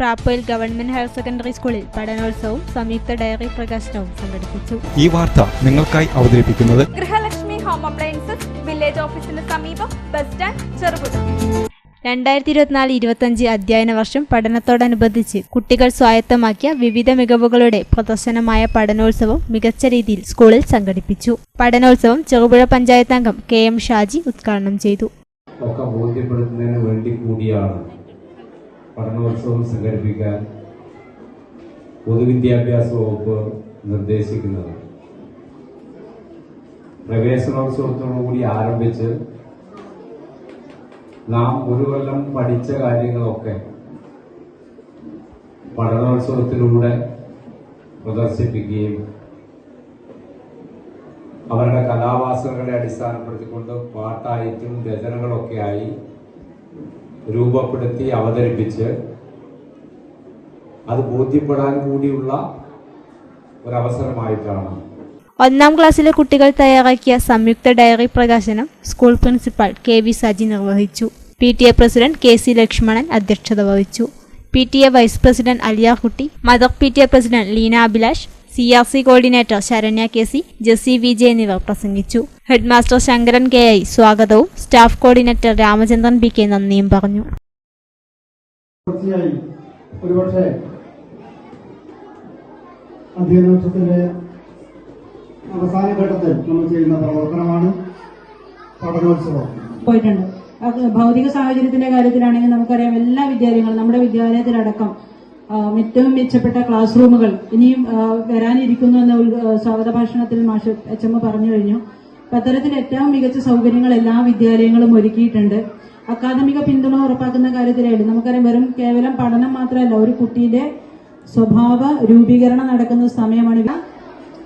പ്രാപ്പോയിൽ government higher secondary സ്കൂളിൽ പഠനോത്സവവും സംയുക്ത diary പ്രകാശനവും സംഘടിപ്പിച്ചു. ഈ വാർത്ത നിങ്ങൾക്കായി അവതരിപ്പിക്കുന്നത് ഗൃഹലക്ഷ്മി ഹോം അപ്ലയൻസസ് വില്ലേജ് ഓഫീസിന് സമീപം ബസ് സ്റ്റാൻഡ് ചെറുപുഴ. രണ്ടായിരത്തി ഇരുപത്തിനാല് ഇരുപത്തഞ്ച് അധ്യയന വർഷം പഠനത്തോടനുബന്ധിച്ച് കുട്ടികൾ സ്വായത്തമാക്കിയ വിവിധ മികവുകളുടെ പ്രദർശനമായ പഠനോത്സവം മികച്ച രീതിയിൽ സ്കൂളിൽ സംഘടിപ്പിച്ചു. പഠനോത്സവം ചെറുപുഴ പഞ്ചായത്ത് അംഗം കെ എം ഷാജി ഉദ്ഘാടനം ചെയ്തു. ഒക്കെ ബോധ്യപ്പെടുത്തുന്നതിന് വേണ്ടി കൂടിയാണ്. പഠനോത്സവം സംഘടിപ്പിക്കാൻ പൊതുവിദ്യാഭ്യാസ വകുപ്പ് നിർദ്ദേശിക്കുന്നത്. പ്രവേശനോത്സവത്തോടുകൂടി ആരംഭിച്ച് നാം ഒരു കൊല്ലം പഠിച്ച കാര്യങ്ങളൊക്കെ പഠനോത്സവത്തിലൂടെ പ്രദർശിപ്പിക്കുകയും അവരുടെ കലാവാസനകളെ അടിസ്ഥാനപ്പെടുത്തിക്കൊണ്ട് പാട്ടായിട്ടും രചനകളൊക്കെയായി രൂപപ്പെടുത്തി അവതരിപ്പിച്ച് അത് ബോധ്യപ്പെടാൻ കൂടിയുള്ള ഒരവസരമായിട്ടാണ്. ഒന്നാം ക്ലാസ്സിലെ കുട്ടികൾ തയ്യാറാക്കിയ സംയുക്ത ഡയറി പ്രകാശനം school principal K V Saji നിർവഹിച്ചു. P T A president K C Lakshmanan അധ്യക്ഷത വഹിച്ചു. P T A vice president Aliyakutty mother P T A president Leena Abhilash C R C coordinator Saranya K C Jessy V J എന്നിവർ പ്രസംഗിച്ചു. Headmaster Sankaran K I സ്വാഗതവും. Staff coordinator Ramachandran P K നന്ദിയും പറഞ്ഞു. തീർച്ചയായും ഒരുപക്ഷെ അധ്യയനോത്സവത്തിന്റെ അവസാന ഘട്ടത്തിൽ നമ്മൾ ചെയ്യുന്ന പ്രവർത്തനമാണ് പഠനോത്സവം. പോയിട്ടുണ്ട്. ഭൗതിക സാഹചര്യത്തിന്റെ കാര്യത്തിലാണെങ്കിൽ നമുക്കറിയാം എല്ലാ വിദ്യാലയങ്ങളും നമ്മുടെ വിദ്യാലയത്തിലടക്കം ഏറ്റവും മെച്ചപ്പെട്ട ക്ലാസ് റൂമുകൾ ഇനിയും വരാനിരിക്കുന്നു എന്ന സ്വാഗത ഭാഷണത്തിൽ മാഷ് എച്ച് എം പറഞ്ഞു കഴിഞ്ഞു. അത്തരത്തിൽ ഏറ്റവും മികച്ച സൗകര്യങ്ങൾ എല്ലാ വിദ്യാലയങ്ങളും ഒരുക്കിയിട്ടുണ്ട്. അക്കാദമിക പിന്തുണ ഉറപ്പാക്കുന്ന കാര്യത്തിലായിട്ട് നമുക്കറിയാം വെറും കേവലം പഠനം മാത്രമല്ല ഒരു കുട്ടിയുടെ സ്വഭാവ രൂപീകരണം നടക്കുന്ന സമയമാണ്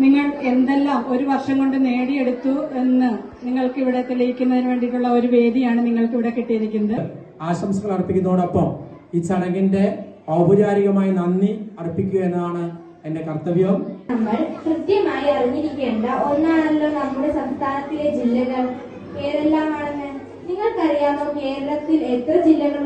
നിങ്ങൾ എന്തെല്ലാം ഒരു വർഷം കൊണ്ട് നേടിയെടുത്തു എന്ന് നിങ്ങൾക്ക് ഇവിടെ തെളിയിക്കുന്നതിന് വേണ്ടിയിട്ടുള്ള ഒരു വേദിയാണ് നിങ്ങൾക്ക് ഇവിടെ കിട്ടിയിരിക്കുന്നത്. ആശംസകൾ അർപ്പിക്കുന്നതോടൊപ്പം ഈ ചടങ്ങിന്റെ ഔപചാരികമായി നന്ദി അർപ്പിക്കുക എന്നതാണ് എന്റെ കർത്തവ്യം. നമ്മൾ കൃത്യമായി അറിഞ്ഞിരിക്കേണ്ട ഒന്നാണല്ലോ നമ്മുടെ സംസ്ഥാനത്തിലെ ജില്ലകൾ. ഏതെല്ലാമാണെന്ന് നിങ്ങൾക്കറിയാമോ? കേരളത്തിൽ എത്ര ജില്ലകളുണ്ടെന്ന്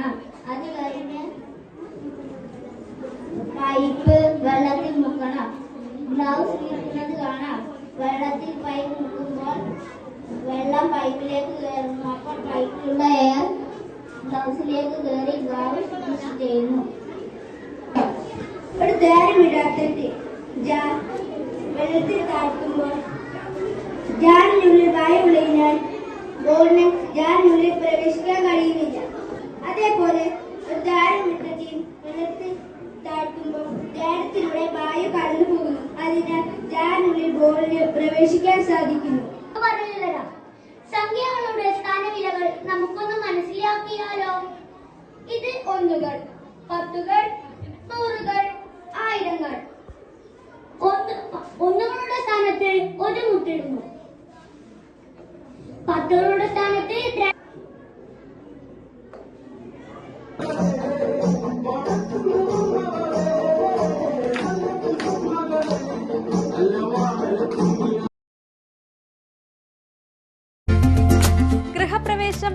ഘടിപ്പിക്കണം അത് കഴിഞ്ഞ് പൈപ്പ് വെള്ളത്തിൽ മുക്കണം. ഗ്ലൗസ് കിട്ടുന്നത് കാണാം. വെള്ളത്തിൽ പൈപ്പ് മുക്കുമ്പോൾ വെള്ളം പൈപ്പിലേക്ക് കയറുന്നു. അപ്പോൾ പൈപ്പിലുള്ള എയർ ഗ്ലൗസിലേക്ക് കയറി ഗ്ലൗസ് ചെയ്യുന്നു. ഒരു ദ്വാരം ഇടാത്തിട്ട് ജാർ വെള്ളത്തിൽ താഴ്ത്തുമ്പോൾ ജാറിനുള്ളിൽ വായുള്ളതിനാൽ ബോളിന് ജാറിനുള്ളിൽ പ്രവേശിക്കാൻ കഴിയുന്നില്ല. അതേപോലെ ഒരു ദ്വാരം ഇട്ടിട്ട് വെള്ളത്തിൽ താഴ്ത്തുമ്പോൾ ദ്വാരത്തിലൂടെ വായു കടന്നു പോകുന്നു. അതിനാൽ ജാറിനുള്ളിൽ ബോളിന് പ്രവേശിക്കാൻ സാധിക്കുന്നു. സംഖ്യകളുടെ സ്ഥാനവിലകൾ നമുക്കൊന്ന് മനസ്സിലാക്കിയാലോ? ഇത് ഒന്നുകൾ പത്തുകൾ നൂറുകൾ ആയിരങ്ങൾ. ഒന്ന് ഒന്നുകളുടെ സ്ഥാനത്ത് ഒരു മുട്ടിടുന്നു. പത്തുകളുടെ